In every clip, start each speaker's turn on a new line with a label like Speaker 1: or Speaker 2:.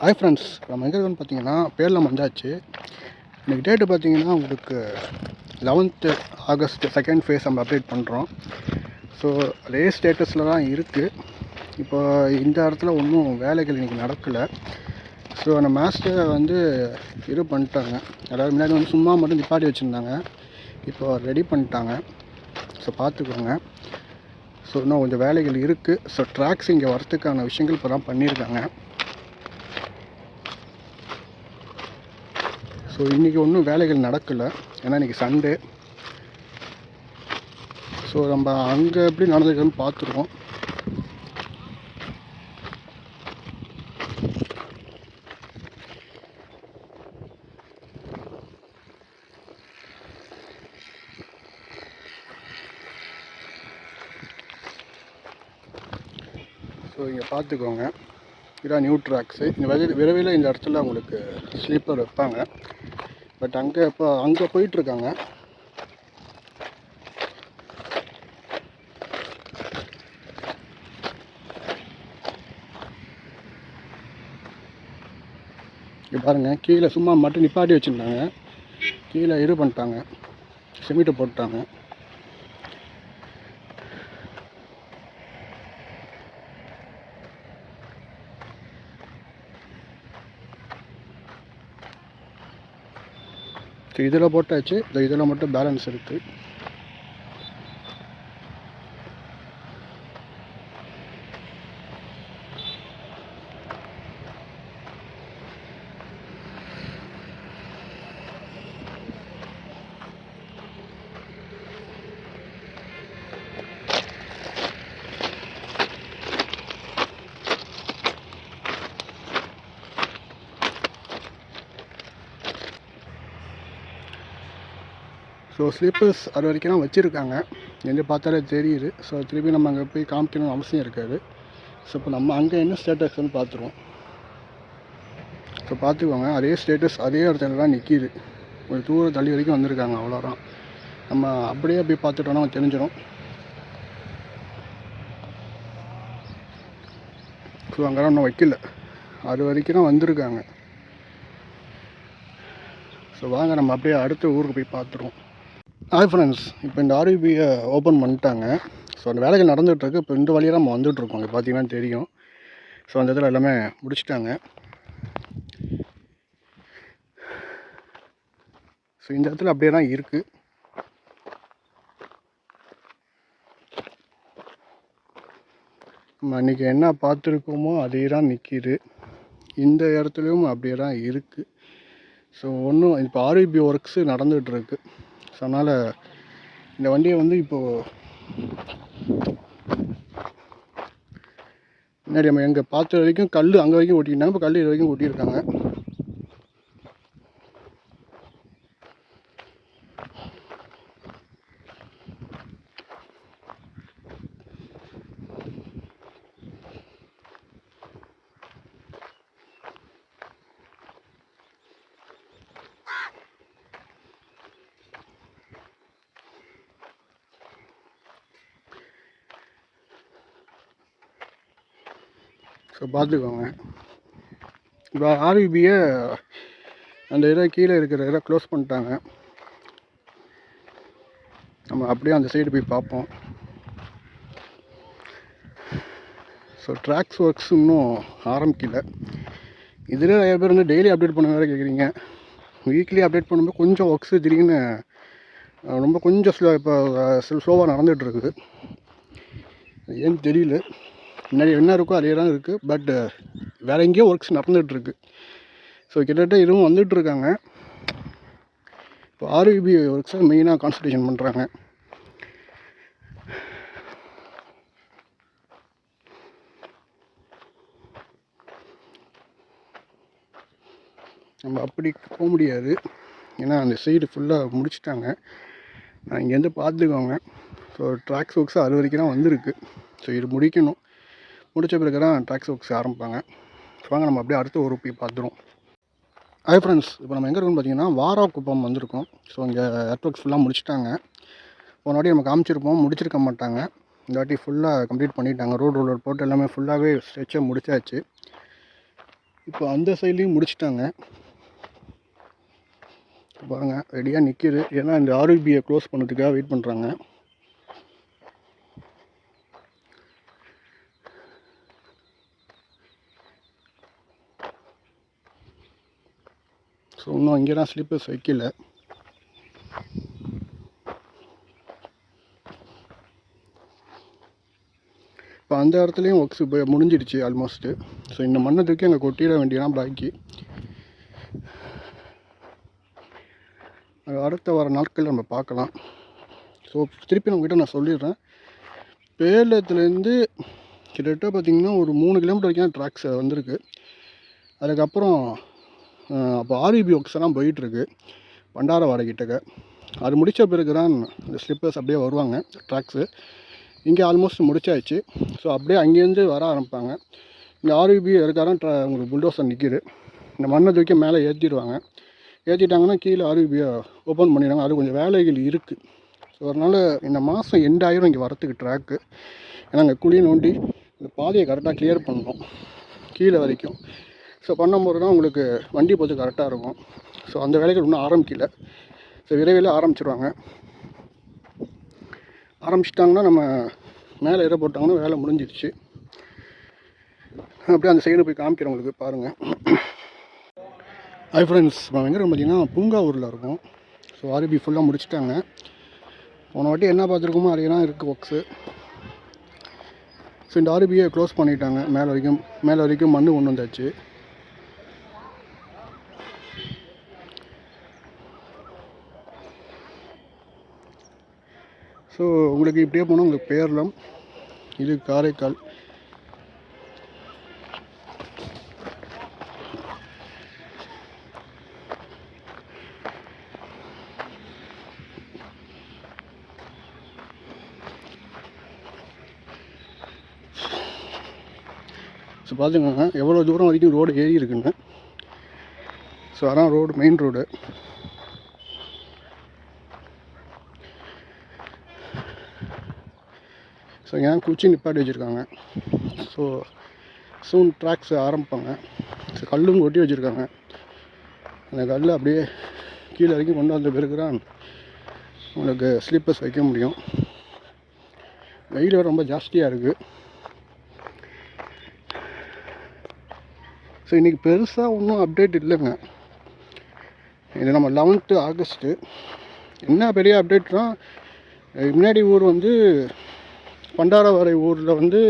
Speaker 1: Hi friends நம்ம எங்கே இருக்கோம்னு பார்த்தீங்கன்னா பேரில் வந்தாச்சு இன்றைக்கி டேட்டு பார்த்தீங்கன்னா உங்களுக்கு லெவன்த்து ஆகஸ்ட் செகண்ட் ஃபேஸ் நம்ம அப்டேட் பண்ணுறோம் ஸோ ரே ஸ்டேட்டஸில் தான் இருக்குது இப்போ இந்த இடத்துல ஒன்றும் வேலைகள் இன்றைக்கி நடக்கலை. ஸோ அந்த மாஸ்டரை வந்து இது பண்ணிட்டாங்க. அதாவது முன்னாடி வந்து சும்மா மட்டும் நிப்பாட்டி வச்சுருந்தாங்க. இப்போ ரெடி பண்ணிட்டாங்க. ஸோ பார்த்துக்கோங்க ஸோ இன்னும் கொஞ்சம் வேலைகள் இருக்குது ஸோ ட்ராக்ஸ் இங்கே வரத்துக்கான விஷயங்கள் இப்போ தான் பண்ணியிருக்காங்க ஸோ இன்றைக்கி ஒன்றும் வேலைகள் நடக்கலை. ஏன்னா இன்றைக்கி சண்டே. ஸோ நம்ம அங்கே எப்படி நடந்துருக்குன்னு பார்த்துருக்கோம் ஸோ இங்கே பார்த்துக்கோங்க. இதான் நியூ ட்ராக்ஸு. இந்த விரைவில் விரைவில் இந்த இடத்துல உங்களுக்கு ஸ்லீப்பர் வைப்பாங்க. பட் அங்கே இப்போ அங்கே போயிட்டுருக்காங்க. இங்கே பாருங்கள் கீழே சும்மா மட்டும் நிப்பாட்டி வச்சுருந்தாங்க. கீழே இது பண்ணிட்டாங்க. சிமெண்ட்டை போட்டாங்க ஸோ இதில் போட்டாச்சு. இந்த இதில் மட்டும் பேலன்ஸ் இருக்குது ஸோ ஸ்லீப்பர்ஸ் அது வரைக்கும் வச்சுருக்காங்க. எங்கே பார்த்தாலே தெரியுது. ஸோ திருப்பி நம்ம அங்கே போய் காமிக்கணும்னு அவசியம் இருக்காது. ஸோ இப்போ நம்ம அங்கே என்ன ஸ்டேட்டஸ்ன்னு பார்த்துருவோம். ஸோ பார்த்துக்கோங்க. அதே ஸ்டேட்டஸ் அதே இடத்துல தான் நிற்கிது ஒரு தூரம் தள்ளி வரைக்கும் வந்திருக்காங்க. அவ்வளோதான். நம்ம அப்படியே போய் பார்த்துட்டோன்னா தெரிஞ்சிடும். ஸோ அங்கெல்லாம் இன்னும் வைக்கல. அது வரைக்கும் தான் வந்திருக்காங்க. ஸோ வாங்க நம்ம அப்படியே அடுத்த ஊருக்கு போய் பார்த்துருவோம். ஹாய் ஃப்ரெண்ட்ஸ் இப்போ இந்த ஆர்யூபியை ஓப்பன் பண்ணிட்டாங்க. ஸோ அந்த வேலைகள் நடந்துகிட்ருக்கு இப்போ இந்த வழியாக நம்ம வந்துகிட்ருக்கோம் இங்கே பார்த்தீங்கன்னா தெரியும். ஸோ அந்த இதில் எல்லாமே முடிச்சிட்டாங்க. ஸோ இந்த இடத்துல அப்படியே தான் இருக்குது நம்ம அன்றைக்கி என்ன பார்த்துருக்கோமோ அதே தான் நிற்கிது இந்த இடத்துலையும் அப்படியே தான் இருக்குது ஸோ ஒன்றும் இப்போ ஆர்யூபி ஒர்க்ஸு நடந்துகிட்ருக்கு ஸோ அதனால் இந்த வண்டியை வந்து இப்போது முன்னாடி நம்ம எங்கே பார்த்த வரைக்கும் கல் அங்கே வரைக்கும் ஓட்டிக்கிட்டாங்க இப்போ கல் இது வரைக்கும் ஓட்டியிருக்காங்க. ஸோ பார்த்துக்கோங்க. இப்போ ஆர்விபியை அந்த இதை கீழே இருக்கிற இதை க்ளோஸ் பண்ணிட்டாங்க. நம்ம அப்படியே அந்த சைடு போய் பார்ப்போம். ஸோ ட்ராக்ஸ் ஒர்க்ஸ் இன்னும் ஆரம்பிக்கல. இதில் நிறைய பேர் வந்து டெய்லி அப்டேட் பண்ண வேறு கேட்குறீங்க வீக்லி அப்டேட் பண்ணும்போது கொஞ்சம் ஒர்க்ஸு திடீர்னு ரொம்ப கொஞ்சம் ஸ்லோ இப்போ ஸ்லோவாக நடந்துகிட்ருக்குது ஏன்னு தெரியல. முன்னாடி என்ன இருக்கோ அதே தான் இருக்குது பட் uh, வேறு எங்கேயோ ஒர்க்ஸ் நடந்துகிட்ருக்கு ஸோ கிட்டத்தட்ட இதுவும் வந்துட்டுருக்காங்க. இப்போ ஆர்யூபி ஒர்க்ஸை மெயினாக கான்சன்ட்ரேஷன் பண்ணுறாங்க நம்ம அப்படி போக முடியாது. ஏன்னா அந்த சைடு ஃபுல்லாக முடிச்சிட்டாங்க. நான் இங்கேருந்து பார்த்துக்கோங்க. ஸோ ட்ராக்ஸ் ஒர்க்ஸ் அது வரைக்கும் தான் வந்திருக்கு. ஸோ இது முடிக்கணும். முடித்த பிறகு தான் ட்ராக்ஸ் ஒர்க்ஸ் ஆரம்பிப்பாங்க. வாங்க நம்ம அப்படியே அடுத்த ஒரு போய் பார்த்துருவோம். ஹாய் ஃப்ரெண்ட்ஸ் இப்போ நம்ம எங்கே இருக்கோம்னு பார்த்தீங்கன்னா வாரா குப்பம் வந்திருக்கோம். ஸோ இங்கே எர்த் ஒர்க்ஸ் ஃபுல்லாக முடிச்சிட்டாங்க. போனாடி நம்ம காமிச்சிருப்போம் முடிச்சிருக்க மாட்டாங்க. இந்த வாட்டி ஃபுல்லாக கம்ப்ளீட் பண்ணிட்டாங்க. ரோடு ரோலர் போட்டு எல்லாமே ஃபுல்லாகவே ஸ்ட்ரெச்சாக முடிச்சாச்சு. இப்போ அந்த சைட்லேயும் முடிச்சிட்டாங்க. பாருங்கள் ரெடியாக நிற்கிது ஏன்னா இந்த ஆர்பிஐ க்ளோஸ் பண்ணுறதுக்காக வெயிட் பண்ணுறாங்க ஸோ இன்னும் இங்கே தான் ஸ்லீப்பர்ஸ் வைக்கல. இப்போ அந்த இடத்துலையும் ஒர்க்ஸ் இப்போ முடிஞ்சிடுச்சு ஆல்மோஸ்ட்டு ஸோ இந்த மண்ணை தூக்கி அங்கே கொட்டிட வேண்டியதான் பாக்கி. அடுத்த வர நாட்களில் நம்ம பார்க்கலாம். ஸோ திருப்பி நம்மக்கிட்ட நான் சொல்லிடுறேன். பேலத்துலேருந்து கிட்டத்தட்ட பார்த்திங்கன்னா ஒரு மூணு கிலோமீட்டர் வரைக்கும் ட்ராக்ஸ் வந்திருக்கு. அதுக்கப்புறம் அப்போ ஆர்இபி ஒர்க்ஸ் எல்லாம் போயிட்டுருக்கு. பண்டாரவாடை கிட்டக்க அது முடித்த பிறகு தான் இந்த ஸ்லிப்பர்ஸ் அப்படியே வருவாங்க ட்ராக்ஸு இங்கே ஆல்மோஸ்ட் முடிச்சாச்சு. ஸோ அப்படியே அங்கேருந்து வர ஆரம்பிப்பாங்க. இந்த ஆர்இபி இருக்காதான் ட்ரா உங்களுக்கு புல்டோசர் நிற்கிது இந்த மண்ணை தூக்கி மேலே ஏற்றிடுவாங்க ஏற்றிட்டாங்கன்னா கீழே ஆர்இபியை ஓப்பன் பண்ணிடுவாங்க. அது கொஞ்சம் வேலைகள் இருக்குது ஸோ அதனால் இந்த மாதம் எண்டாயிரம் இங்கே வரத்துக்கு ட்ராக்கு ஏன்னா அங்கே குழி நோண்டி இந்த பாதையை கரெக்டாக கிளியர் பண்ணணும். கீழே வரைக்கும். ஸோ பண்ணும்போது தான் உங்களுக்கு வண்டி போது கரெக்டாக இருக்கும். ஸோ அந்த வேலைகள் இன்னும் ஆரம்பிக்கல. ஸோ விரைவில் ஆரம்பிச்சிருவாங்க. ஆரம்பிச்சிட்டாங்கன்னா நம்ம மேலே ஏற போட்டாங்கன்னா வேலை முடிஞ்சிடுச்சு அப்படியே அந்த சைடு போய் காமிக்கிறேன் உங்களுக்கு பாருங்கள் ஹை ஃப்ரெண்ட்ஸ் நம்ம எங்கே பார்த்தீங்கன்னா பூங்காவூரில் இருக்கும். ஸோ ஆர்பி ஃபுல்லாக முடிச்சிட்டாங்க. போன வாட்டி என்ன பார்த்துருக்கோமோ அதே இருக்குது ஒர்க்ஸு ஸோ இந்த ஆர்பியை க்ளோஸ் பண்ணிட்டாங்க. மேலே வரைக்கும் மேலே வரைக்கும் மண் கொண்டு வந்தாச்சு. ஸோ உங்களுக்கு இப்படியே போனால் உங்களுக்கு பேரலாம் இது காரைக்கால். ஸோ பார்த்துக்கோங்க எவ்வளோ தூரம் வரைக்கும் ரோடு ஏறி இருக்குங்க ஸோ அதான் ரோடு மெயின் ரோடு ஏன் குச்சி நிப்பாட்டி வச்சுருக்காங்க. ஸோ சூன் ட்ராக்ஸ் ஆரம்பிப்பாங்க. ஸோ கல்லும் கொட்டி வச்சுருக்காங்க. அந்த கல் அப்படியே கீழே வரைக்கும் கொண்டு வந்த பிறகு தான் உங்களுக்கு ஸ்லீப்பர்ஸ் வைக்க முடியும். வெயில் ரொம்ப ஜாஸ்தியாக இருக்குது ஸோ இன்றைக்கி பெருசாக ஒன்றும் அப்டேட் இல்லைங்க. இது நம்ம லெவன்த்து ஆகஸ்ட்டு. என்ன பெரிய அப்டேட்னா முன்னாடி ஊர் வந்து பண்டாரவரை ஊரில் வந்து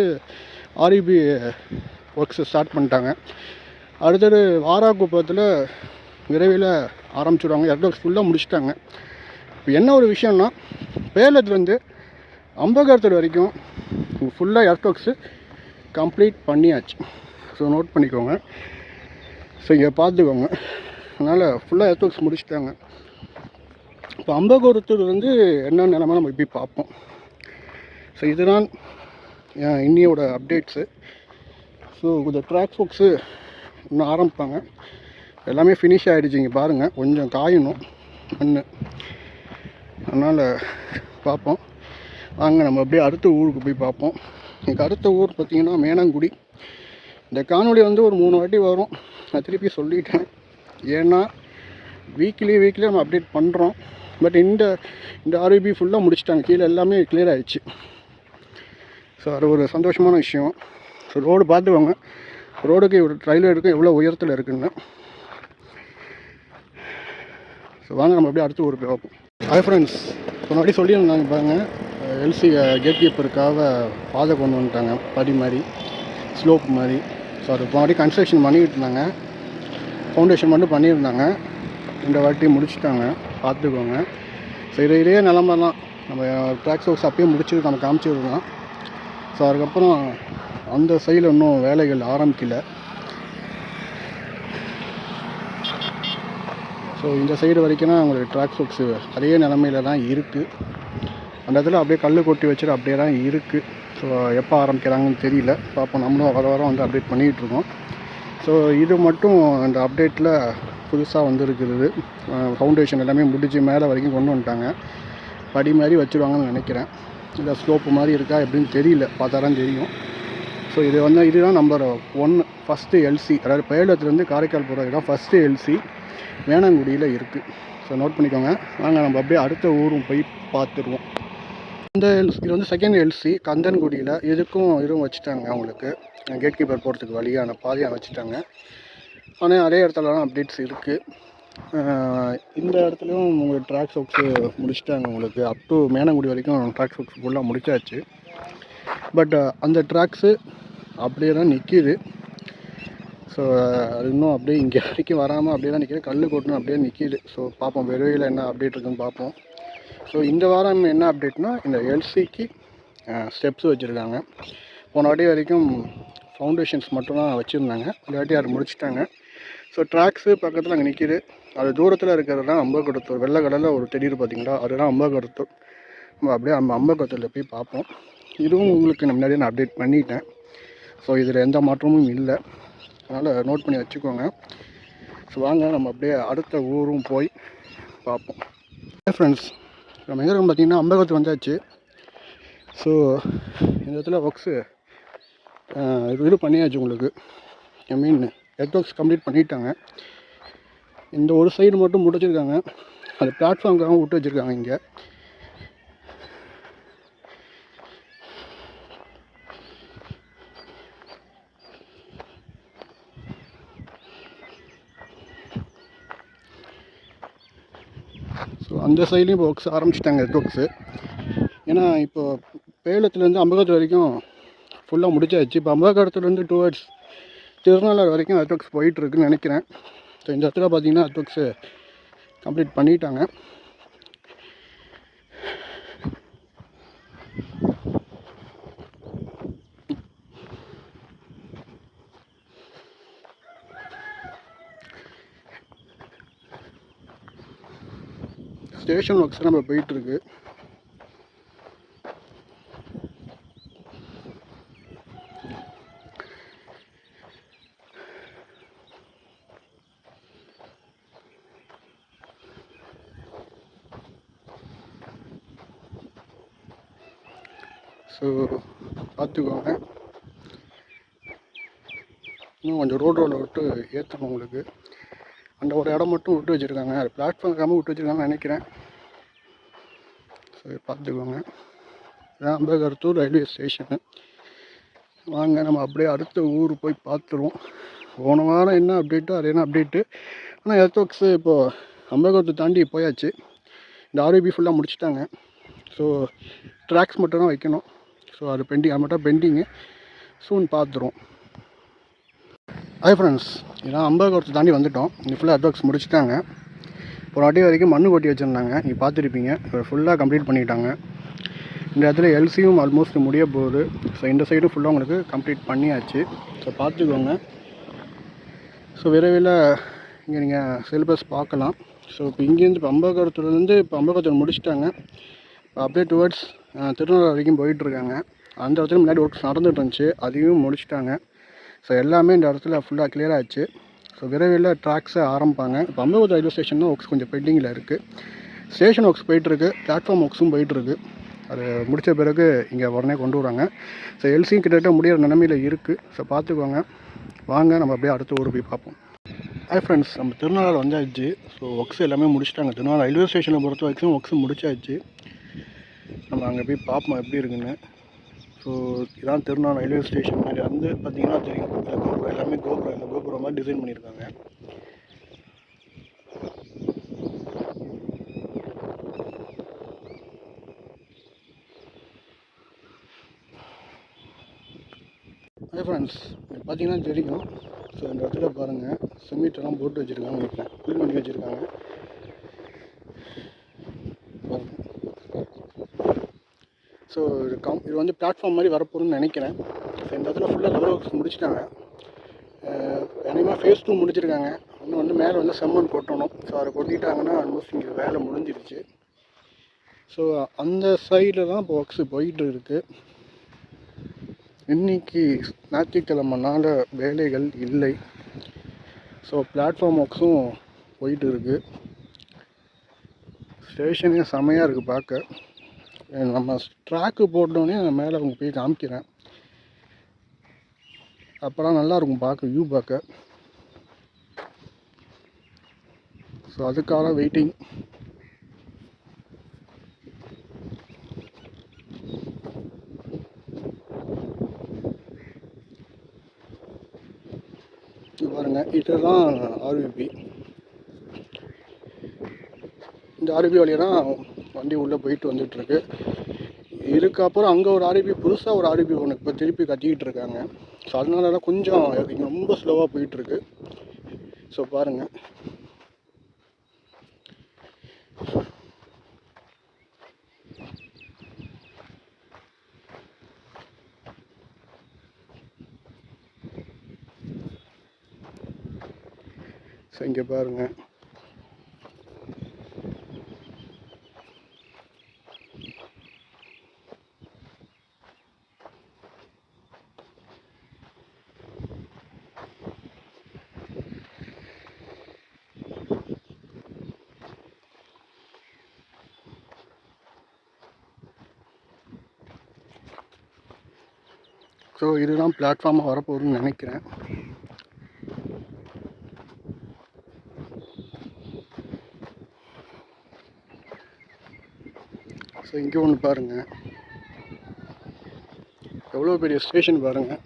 Speaker 1: ஆர்இபி ஒர்க்ஸை ஸ்டார்ட் பண்ணிட்டாங்க. அடுத்தது வாராக்குப்பத்தில் விரைவில் ஆரம்பிச்சிடுவாங்க எர்டோக்ஸ் ஃபுல்லாக முடிச்சுட்டாங்க. இப்போ என்ன ஒரு விஷயம்னா பேலத்துலேருந்து அம்பகரத்தில் வரைக்கும் ஃபுல்லாக எர்டோக்ஸு கம்ப்ளீட் பண்ணியாச்சு. ஸோ நோட் பண்ணிக்கோங்க. ஸோ இங்கே பார்த்துக்கோங்க. அதனால் ஃபுல்லாக எர்டோக்ஸ் முடிச்சிட்டாங்க. இப்போ அம்பகோரத்தூர் வந்து என்ன நிலமை நம்ம இப்படி பார்ப்போம். ஸோ இதுதான் அஹ், இன்னியோட அப்டேட்ஸு ஸோ இந்த ட்ராக் ஃபோக்ஸு இன்னும் ஆரம்பிப்பாங்க. எல்லாமே ஃபினிஷ் ஆகிடுச்சு இங்கே பாருங்கள் கொஞ்சம் காயணும். மண் அதனால் பார்ப்போம். வாங்க நம்ம அப்படியே அடுத்த ஊருக்கு போய் பார்ப்போம். எனக்கு அடுத்த ஊர் பார்த்திங்கன்னா மேனாங்குடி. இந்த காணொளி வந்து ஒரு மூணு வாட்டி வரும். நான் திருப்பி சொல்லிட்டேன். ஏன்னா வீக்லி வீக்லி நம்ம அப்டேட் பண்ணுறோம் பட் இந்த இந்த ஆர்பிபி ஃபுல்லாக முடிச்சிட்டாங்க. கீழே எல்லாமே கிளியர் ஆகிடுச்சு ஸோ அது ஒரு சந்தோஷமான விஷயம். ஸோ ரோடு பார்த்துக்கோங்க. ரோடுக்கு இவ்வளோ ரயில்வே இருக்கும் எவ்வளோ உயரத்தில் இருக்குன்னு. ஸோ வாங்க நம்ம அப்படியே அடுத்து ஊருக்கு பார்ப்போம் ஹாய் ஃப்ரெண்ட்ஸ் முன்னாடி சொல்லியிருந்தாங்க பாருங்க. எல்சி கேட் கீப்பருக்காக பாதை கொண்டு வந்துட்டாங்க. படி மாதிரி ஸ்லோப் மாதிரி. ஸோ அது முன்னாடி கன்ஸ்ட்ரக்ஷன் பண்ணிக்கிட்டு இருந்தாங்க. ஃபவுண்டேஷன் மட்டும் பண்ணியிருந்தாங்க. இந்த வாட்டி முடிச்சிட்டாங்க. பார்த்துக்கோங்க. ஸோ இதே இதே நிலமை தான் நம்ம ட்ராக்ஸ் ஒர்க்ஸ் அப்பயே முடிச்சு நம்ம காமிச்சிருக்கோம். ஸோ அதுக்கப்புறம் அந்த சைடில் இன்னும் வேலைகள் ஆரம்பிக்கல. ஸோ இந்த சைடு வரைக்கும் அவங்களுக்கு உங்களுக்கு ட்ராக் ஒர்க்ஸு அதே நிலமையில தான் இருக்குது அந்த இடத்துல அப்படியே கல் கொட்டி வச்சுட்டு அப்படியே தான் இருக்குது ஸோ எப்போ ஆரம்பிக்கிறாங்கன்னு தெரியல. பார்ப்போம். நம்மளும் வர வாரம் வந்து அப்டேட் பண்ணிகிட்ருக்கோம் ஸோ இது மட்டும் அந்த அப்டேட்டில் புதுசாக வந்துருக்குது ஃபவுண்டேஷன் எல்லாமே முடிஞ்சு மேலே வரைக்கும் கொண்டு வந்துட்டாங்க. படி மாதிரி வச்சுருவாங்கன்னு நினைக்கிறேன். இல்லை ஸ்லோப்பு மாதிரி இருக்கா எப்படின்னு தெரியல. பார்த்தா தான் தெரியும். ஸோ இது வந்து இதுதான் நம்பர் ஒன்று ஃபஸ்ட்டு எல்சி அதாவது பேலத்துலேருந்து காரைக்கால் போகிற இடம் ஃபஸ்ட்டு எல்சி வேணாங்குடியில் இருக்குது ஸோ நோட் பண்ணிக்கோங்க. வாங்க நம்ம அப்படியே அடுத்த ஊரும் போய் பார்த்துருவோம். இந்த எல்சி இது வந்து செகண்ட் எல்சி கந்தன்குடியில் இதுக்கும் இதுவும் வச்சுட்டாங்க அவங்களுக்கு. கேட் கீப்பர் போகிறதுக்கு வழியான பாதையாக வச்சுட்டாங்க. ஆனால் அதே இடத்துலலாம் அப்டேட்ஸ் இருக்குது இந்த இடத்துலையும் உங்களுக்கு ட்ராக் ஒர்க்ஸு முடிச்சிட்டாங்க உங்களுக்கு. அப் டு மேனங்குடி வரைக்கும் ட்ராக் ஒர்க்ஸ் ஃபுல்லாக முடிச்சாச்சு. பட் அந்த ட்ராக்ஸு அப்படியே தான் நிற்கிது ஸோ அது இன்னும் அப்படியே இங்கே வரைக்கும் வராமல் அப்படியே தான் நிற்கிது கல் கொட்டணும் அப்படியே நிற்கிது ஸோ பார்ப்போம் விரைவில் என்ன அப்டேட் இருக்குன்னு பார்ப்போம் ஸோ இந்த வாரம் என்ன அப்டேட்னா இந்த எல்சிக்கு ஸ்டெப்ஸ் வச்சுருக்காங்க. போன வாட்டி வரைக்கும் ஃபவுண்டேஷன்ஸ் மட்டும்தான் வச்சுருந்தாங்க. இந்த வாட்டி யார் முடிச்சிட்டாங்க. ஸோ ட்ராக்ஸு பக்கத்தில் அங்கே நிற்கிது அது தூரத்தில் இருக்கிறது தான் அம்பகடத்தூர் வெள்ளை கடலில் ஒரு தெரியுது பார்த்தீங்களா அதுதான் அம்பகடத்தூர் நம்ம அப்படியே நம்ம அம்பகத்தூரில் போய் பார்ப்போம். இதுவும் உங்களுக்கு நான் முன்னாடியே நான் அப்டேட் பண்ணிட்டேன். ஸோ இதில் எந்த மாற்றமும் இல்லை. அதனால் நோட் பண்ணி வச்சுக்கோங்க. ஸோ வாங்க நம்ம அப்படியே அடுத்த ஊரும் போய் பார்ப்போம். ஃப்ரெண்ட்ஸ் நம்ம எங்கே இருக்கோம் பார்த்தீங்கன்னா அம்பகத்து வந்தாச்சு. ஸோ இந்த இடத்துல ஒர்க்ஸு இது பண்ணியாச்சு உங்களுக்கு. I mean head works complete பண்ணிட்டாங்க. இந்த ஒரு சைடு மட்டும் முடிச்சிருக்காங்க. அது பிளாட்ஃபார்முக்காக விட்டு வச்சுருக்காங்க இங்கே. ஸோ அந்த சைட்லேயும் இப்போ ஒர்க்ஸ் ஆரம்பிச்சிட்டாங்க எர்த் ஒர்க்ஸு ஏன்னா இப்போ பேலத்துலேருந்து அம்பகத்து வரைக்கும் ஃபுல்லாக முடிச்சாச்சு. இப்போ அம்பகத்துலேருந்து டூவர்ட்ஸ் திருநள்ளாறு வரைக்கும் எர்த் ஒர்க்ஸ் போயிட்டுருக்குன்னு நினைக்கிறேன். ஸோ இந்த இடத்துல பார்த்தீங்கன்னா எர்த் ஒர்க்ஸு கம்ப்ளீட் பண்ணிட்டாங்க. ஸ்டேஷன் ஒர்க்ஸ் நம்ம போயிட்டுருக்கு. ஸோ பார்த்துக்கோங்க. இன்னும் கொஞ்சம் ரோடு ரோடில் விட்டு ஏற்றணும் உங்களுக்கு. அந்த ஒரு இடம் மட்டும் விட்டு வச்சுருக்காங்க. அது பிளாட்ஃபார்ம் விட்டு வச்சுருக்காங்கன்னு நினைக்கிறேன். ஸோ பார்த்துக்கோங்க. இதான் அம்பகர்த்தூர் ரயில்வே ஸ்டேஷனு வாங்க நம்ம அப்படியே அடுத்த ஊர் போய் பார்த்துருவோம். போன வாரம் என்ன அப்டேட்டோ அது என்ன அப்டேட்டு ஆனால் எர்த் இப்போது அம்பகர்த்தூர் தாண்டி போயாச்சு. இந்த ஆர்பிபி ஃபுல்லாக முடிச்சுட்டாங்க. ஸோ ட்ராக்ஸ் மட்டும் தான் வைக்கணும். ஸோ அது பெண்டிங் அது மட்டும் பெண்டிங்கு சூன் பார்த்துருவோம் ஹாய் ஃப்ரெண்ட்ஸ் இதான் அம்பகரத்தை தாண்டி வந்துட்டோம். இங்கே ஃபுல்லாக அட்வொர்க்ஸ் முடிச்சிட்டாங்க. ஒரு வாட்டி வரைக்கும் மண்ணு கொட்டி வச்சுருந்தாங்க. நீங்கள் பார்த்துருப்பீங்க ஃபுல்லாக கம்ப்ளீட் பண்ணிட்டாங்க. இந்த இடத்துல எல்சியும் ஆல்மோஸ்ட் முடிய போகுது. ஸோ இந்த சைடும் ஃபுல்லாக உங்களுக்கு கம்ப்ளீட் பண்ணியாச்சு. ஸோ பார்த்துக்கோங்க ஸோ விரைவில் இங்கே நீங்கள் சிலபஸ் பார்க்கலாம். ஸோ இப்போ இங்கேருந்து இப்போ அம்பகரத்துலேருந்து இப்போ அம்பகரத்தில் முடிச்சிட்டாங்க. இப்போ அப்படியே டுவர்ட்ஸ் திருநெல்வேலி வரைக்கும் போயிட்டுருக்காங்க. அந்த இடத்துல முன்னாடி ஒர்க்ஸ் நடந்துகிட்டு இருந்துச்சு. அதையும் முடிச்சிட்டாங்க. ஸோ எல்லாமே இந்த இடத்துல ஃபுல்லாக கிளியர் ஆச்சு. ஸோ விரைவில் ட்ராக்ஸை ஆரம்பிப்பாங்க. இப்போ அம்பகூர் ரயில்வே ஸ்டேஷன் ஒர்க்ஸ் கொஞ்சம் பெண்டிங்கில் இருக்குது ஸ்டேஷன் ஒர்க்ஸ் போயிட்டுருக்கு. பிளாட்ஃபார்ம் ஒர்க்ஸும் போயிட்டுருக்கு. அது முடித்த பிறகு இங்கே உடனே கொண்டு வராங்க. ஸோ எல்சியும் கிட்டத்தட்ட முடியிற நிலமையில் இருக்குது ஸோ பார்த்துக்கோங்க. வாங்க நம்ம அப்படியே அடுத்த ஊர் போய் பார்ப்போம். ஹாய் ஃப்ரெண்ட்ஸ் நம்ம திருநாள் வந்தாச்சு. ஸோ ஒர்க்ஸ் எல்லாமே முடிச்சிட்டாங்க. திருநாள் ரயில்வே ஸ்டேஷனை பொறுத்த வரைக்கும் ஒர்க்ஸ் முடிச்சாச்சு. நம்ம அங்கே போய் பார்ப்போம் எப்படி இருக்குன்னு. ஸோ இதான் திருநாள் ரயில்வே ஸ்டேஷன் மாதிரி வந்து பார்த்தீங்கன்னா தெரியும். இதில் கோபுரம் எல்லாமே கோபுரம் இந்த கோபுரம் மாதிரி டிசைன் பண்ணியிருக்காங்க. ஹாய் ஃப்ரெண்ட்ஸ் பார்த்தீங்கன்னா தெரியும். ஸோ இந்த இடத்துல பாருங்கள் சிமெண்ட்லாம் போட்டு வச்சுருக்காங்க நினைக்கிறேன் ஃபில் பண்ணி வச்சுருக்காங்க. ஸோ இது கம் இது வந்து பிளாட்ஃபார்ம் மாதிரி வரப்போகுதுன்னு நினைக்கிறேன். ஸோ இந்த இடத்துல ஃபுல்லாக லெவல் ஒர்க்ஸ் முடிச்சிட்டாங்க. என்னமா ஃபேஸ் டூ முடிச்சிருக்காங்க. இன்னும் வந்து மேலே வந்து செம்மன் கொட்டணும் ஸோ அதை கொட்டிட்டாங்கன்னா ஆல்மோஸ்ட் இங்கே வேலை முடிஞ்சிருச்சு. ஸோ அந்த சைடில் தான் இப்போ ஒர்க்ஸு போயிட்டு இருக்குது இன்னைக்கு ஞாயிற்றுக்கிழமைனால வேலைகள் இல்லை. ஸோ பிளாட்ஃபார்ம் ஒர்க்ஸும் போயிட்டு இருக்குது ஸ்டேஷனே செமையாக இருக்குது பார்க்க. நம்ம ட்ராக்கு போட்டோடனே நான் மேலே அவங்க போய் காமிக்கிறேன். அப்போலாம் நல்லாயிருக்கும் பார்க்க வியூ பார்க்க. ஸோ அதுக்காக வெயிட்டிங் இது பாருங்க இதுதான் ஆர்விபி இந்த ஆர்விபி வழியெல்லாம் வண்டி உள்ளே போயிட்டு வந்துட்டுருக்கு. இதுக்கப்புறம் அங்கே ஒரு ஆர்பி புதுசாக ஒரு ஆர்பி ஒன்று இப்போ திருப்பி கட்டிக்கிட்டு இருக்காங்க. ஸோ அதனால கொஞ்சம் ரொம்ப ஸ்லோவாக போயிட்டுருக்கு. ஸோ பாருங்கள் ஸோ இங்கே பாருங்கள் ஸோ இதுதான் பிளாட்ஃபார்மாக வரப்போகுதுன்னு நினைக்கிறேன். ஸோ இங்கே ஒன்று பாருங்கள் எவ்வளோ பெரிய ஸ்டேஷன் பாருங்கள்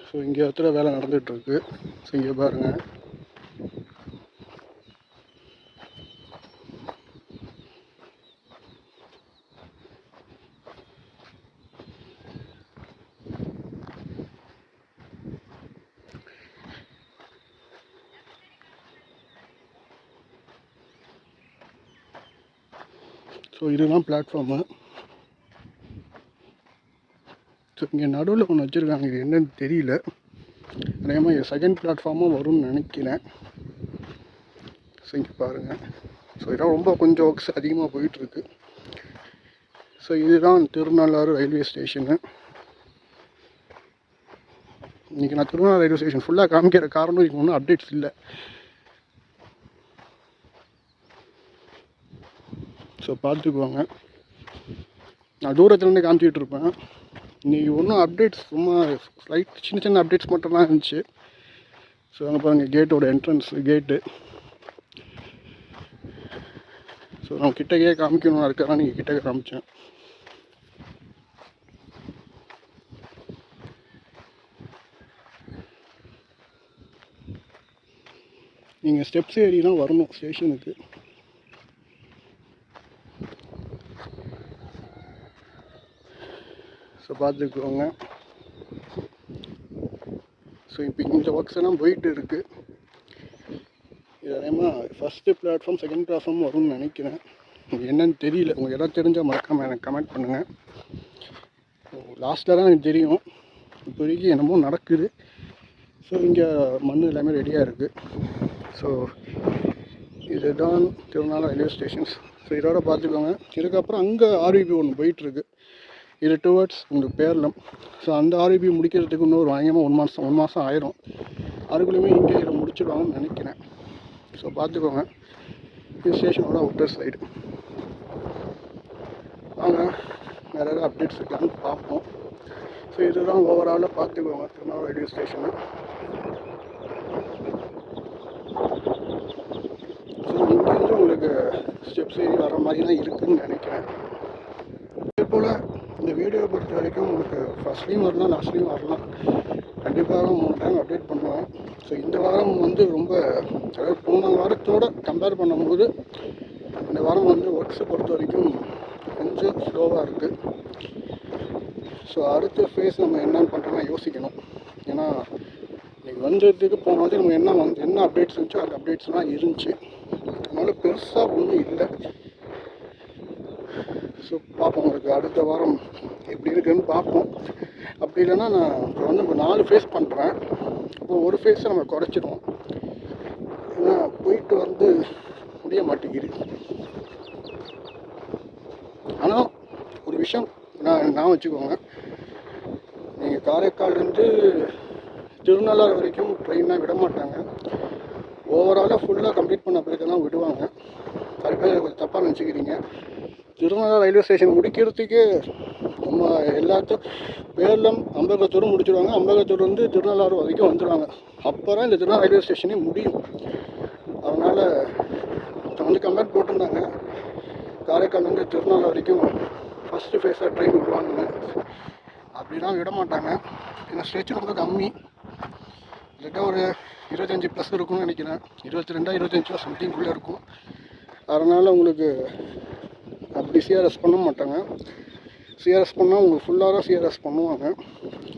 Speaker 1: ஸோ இங்கே இடத்துல வேலை நடந்துகிட்ருக்கு ஸோ இங்கே பாருங்கள் இதுதான் பிளாட்ஃபார்மு ஸோ இங்கே நடுவில் ஒன்று வச்சுருக்காங்க. இது என்னன்னு தெரியல. அதே மாதிரி செகண்ட் பிளாட்ஃபார்மும் வரும்னு நினைக்கிறேன். ஸோ இங்கே பாருங்கள் ஸோ இதான் ரொம்ப கொஞ்சம் ஒர்க்ஸ் அதிகமாக போயிட்டுருக்கு. ஸோ இதுதான் திருநள்ளாறு ரயில்வே ஸ்டேஷனு இன்றைக்கி நான் திருநள்ளாறு ரயில்வே ஸ்டேஷன் ஃபுல்லாக காமிக்கிற காரணம் இதுக்கு ஒன்றும் அப்டேட்ஸ் இல்லை. ஸோ பார்த்துக்குவாங்க நான் தூரத்துலேருந்து காமிச்சிட்டு இருப்பேன் இன்றைக்கி ஒன்றும் அப்டேட்ஸ் சும்மா ஸ்லைட் சின்ன சின்ன அப்டேட்ஸ் மட்டும் தான் இருந்துச்சு. ஸோ அங்கே பாருங்கள் கேட்டோட என்ட்ரன்ஸ் கேட்டு ஸோ நான் கிட்டக்கே காமிக்கணும் அதுக்காக நீங்கள் கிட்டக்கே காமிச்சேன். நீங்கள் ஸ்டெப்ஸ் ஏறினா வரணும் ஸ்டேஷனுக்கு ஸோ பார்த்துக்கோங்க. ஸோ இப்போ இந்த ஒர்க்ஸ் எல்லாம் போயிட்டு இருக்குது இது அதேமா ஃபஸ்ட்டு பிளாட்ஃபார்ம் செகண்ட் பிளாட்ஃபார்ம் வரும்னு நினைக்கிறேன். என்னன்னு தெரியல. உங்களுக்கு எதாவது தெரிஞ்சால் மறக்காமல் எனக்கு கமெண்ட் பண்ணுங்கள் லாஸ்ட்டில் தான் எனக்கு தெரியும். இப்போதைக்கு என்னமோ நடக்குது. ஸோ இங்கே மண் எல்லாமே ரெடியாக இருக்குது ஸோ இதுதான் திருநாள் ரயில்வே ஸ்டேஷன்ஸ் ஸோ இதோட பார்த்துக்கோங்க. இதுக்கப்புறம் அங்கே ஆர்விபி ஒன்று போயிட்டுருக்கு இது டுவர்ட்ஸ் உங்களுக்கு பேரில் ஸோ அந்த ஆர்விபி முடிக்கிறதுக்கு இன்னொரு வாங்கியமாக ஒன் மாதம் ஒன் மாதம் ஆயிரும். அதுக்குள்ளேயுமே இங்கே இதை முடிச்சுடுவாங்கன்னு நினைக்கிறேன். ஸோ பார்த்துக்கோங்க. இது ஸ்டேஷனோட அவுட்டர் சைடு வாங்க வேறு ஏதாவது அப்டேட்ஸ் இருக்கான்னு பார்ப்போம். ஸோ இதுதான் ஓவராலாக பார்த்துக்கோங்க. திருநாள் ரயில்வே ஸ்டேஷனு ஸோ இங்கேருந்து உங்களுக்கு ஸ்டெப்ஸ் ஏறி வர மாதிரி தான் இருக்குதுன்னு நினைக்கிறேன் அதே போல் இந்த வீடியோ பொறுத்த வரைக்கும் உங்களுக்கு ஃபஸ்ட்லேயும் வரலாம் லாஸ்ட்லேயும் வரலாம். கண்டிப்பாக மூணு டைம் அப்டேட் பண்ணுவேன் ஸோ இந்த வாரம் வந்து ரொம்ப அதாவது போன வாரத்தோட கம்பேர் பண்ணும்போது இந்த வாரம் வந்து ஒர்க்ஸை பொறுத்த வரைக்கும் கொஞ்சம் ஸ்லோவாக இருக்குது ஸோ அடுத்த ஃபேஸ் நம்ம என்னென்னு பண்ணுறோம்னா யோசிக்கணும். ஏன்னா இன்னைக்கு வந்ததுக்கு போன வந்து நம்ம என்ன வந்து என்ன அப்டேட்ஸ் இருந்துச்சோ அந்த அப்டேட்ஸ்லாம் இருந்துச்சு. அதனால் பெருசாக ஒன்றும் இல்லை. ஸோ பார்ப்போம். உங்களுக்கு அடுத்த வாரம் எப்படி இருக்குன்னு பார்ப்போம். அப்படி இல்லைன்னா நான் இப்போ வந்து இப்போ நாலு ஃபேஸ் பண்ணுறேன் அப்போ ஒரு ஃபேஸை நம்ம குறைச்சிடுவோம். ஏன்னா போயிட்டு வந்து முடிய மாட்டேங்குது. ஆனால் ஒரு விஷயம் நான் நான் வச்சுக்கோங்க. நீங்கள் காரைக்கால்லேருந்து திருநள்ளாறு வரைக்கும் ட்ரெயினாக விட மாட்டாங்க. ஓவராலாக ஃபுல்லாக கம்ப்ளீட் பண்ண பிறகு தான் விடுவாங்க கரெக்டாக கொஞ்சம் தப்பாக நினச்சிக்கிறீங்க. திருநகர் ரயில்வே ஸ்டேஷன் முடிக்கிறதுக்கு நம்ம எல்லாத்தையும் பேரளம் அம்பகத்தூர் முடிச்சிடுவாங்க அம்பகத்தூர் வந்து திருநள்ளாறு வரைக்கும் வந்துடுவாங்க அப்புறம் இந்த திருநெல்வேலி ரயில்வே ஸ்டேஷனே முடியும். அதனால் வந்து கம்ப்ளைண்ட் போட்டிருந்தாங்க. காரைக்கால்லேருந்து திருநள்ளாறு வரைக்கும் ஃபஸ்ட்டு ஃபேஸாக ட்ரெயின் விடுவாங்க அப்படிலாம் விட மாட்டாங்க. ஏன்னா ஸ்டேச்சு ரொம்ப கம்மி. கிட்ட ஒரு இருபத்தஞ்சி ப்ளஸ் இருக்கும்னு நினைக்கிறேன். இருபத்தி ரெண்டா சம்திங் சம்திங்குள்ளே இருக்கும். அதனால் உங்களுக்கு அப்படி சிஆர்எஸ் பண்ண மாட்டாங்க. சிஆர்எஸ் பண்ணால் உங்களுக்கு ஃபுல்லாக சிஆர்எஸ் பண்ணுவாங்க.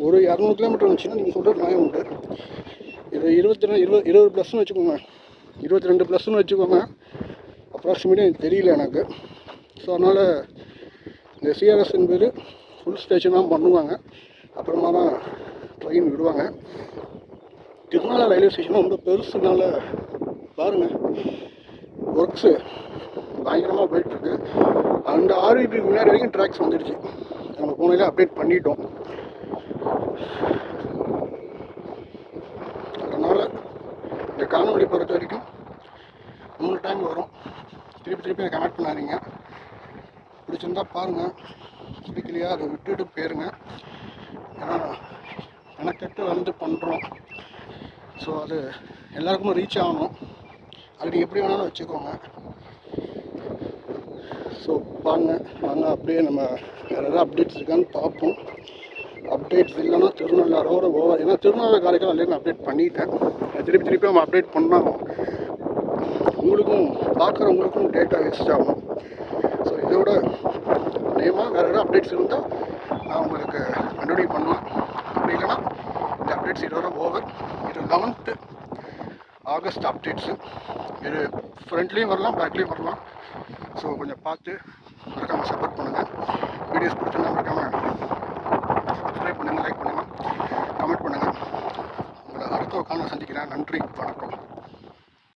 Speaker 1: ஒரு இரநூறு கிலோமீட்டர் வந்துச்சுன்னா நீங்கள் சொல்கிற நியாயம் உண்டு. இது இருபத்தி ரெண்டு இருபது இருபது ப்ளஸ்னு வச்சுக்கோங்க. இருபத்தி ரெண்டு ப்ளஸ்னு வச்சுக்கோங்க. அப்ராக்சிமேட்டாக எனக்கு தெரியல எனக்கு. ஸோ அதனால் இந்த சிஆர்எஸ் என்பது ஃபுல் ஸ்டேஷனாக பண்ணுவாங்க. அப்புறமா தான் ட்ரெயின் விடுவாங்க. திருநாளா ரயில்வே ஸ்டேஷனும் ரொம்ப பெருசுனால பாருங்கள் ஒர்க்ஸு பயங்கரமாக போயிட்டுருக்கு. அந்த ஆர்விபி முன்னாடி வரைக்கும் ட்ராக்ஸ் வந்துடுச்சு நம்ம போனதில் அப்டேட் பண்ணிட்டோம். அதனால் இந்த காணொலி பொறுத்த வரைக்கும் மூணு டைம் வரும். திருப்பி திருப்பி கனெக்ட் பண்ணாதீங்க. பிடிச்சிருந்தா பாருங்கள் பிடிக்கலையா அதை விட்டுட்டு போயிருங்க. ஏன்னா மெனக்கெட்டு வந்து பண்ணுறோம் ஸோ அது எல்லாருக்குமே ரீச் ஆகணும். அப்படி எப்படி வேணாலும் வச்சுக்கோங்க. ஸோ வாங்க வாங்க அப்படியே நம்ம வேறு ஏதாவது அப்டேட்ஸ் இருக்கான்னு பார்ப்போம். அப்டேட்ஸ் இல்லைன்னா திருநள்ளாரோட ஓவர் ஏன்னா திருநள்ளாறு காரைக்கால் நான் அப்டேட் பண்ணிட்டேன். திருப்பி திருப்பி நம்ம அப்டேட் பண்ணால் உங்களுக்கும் பார்க்குறவங்களுக்கும் டேட்டா வேஸ்ட் ஆகும். ஸோ இதோட நேமாக வேறு ஏதாவது அப்டேட்ஸ் இருந்தால் நான் உங்களுக்கு கண்டினியூ பண்ணுவேன். அப்படி இல்லைன்னா இந்த அப்டேட்ஸ் இதோட ஓவர் இது லெவன்த்து ஆகஸ்ட் அப்டேட்ஸு இது ஃப்ரண்ட்லேயும் வரலாம் பேக்லேயும் வரலாம். ஸோ கொஞ்சம் பார்த்து மறக்காமல் சப்போர்ட் பண்ணுங்கள் வீடியோஸ் பிடிச்சிருந்தா மறக்காமல் சப்ஸ்கிரைப் பண்ணுங்கள் லைக் பண்ணுங்கள் கமெண்ட் பண்ணுங்கள் உங்களை அடுத்த உட்காந்து சந்திக்கிறேன். நன்றி வணக்கம்.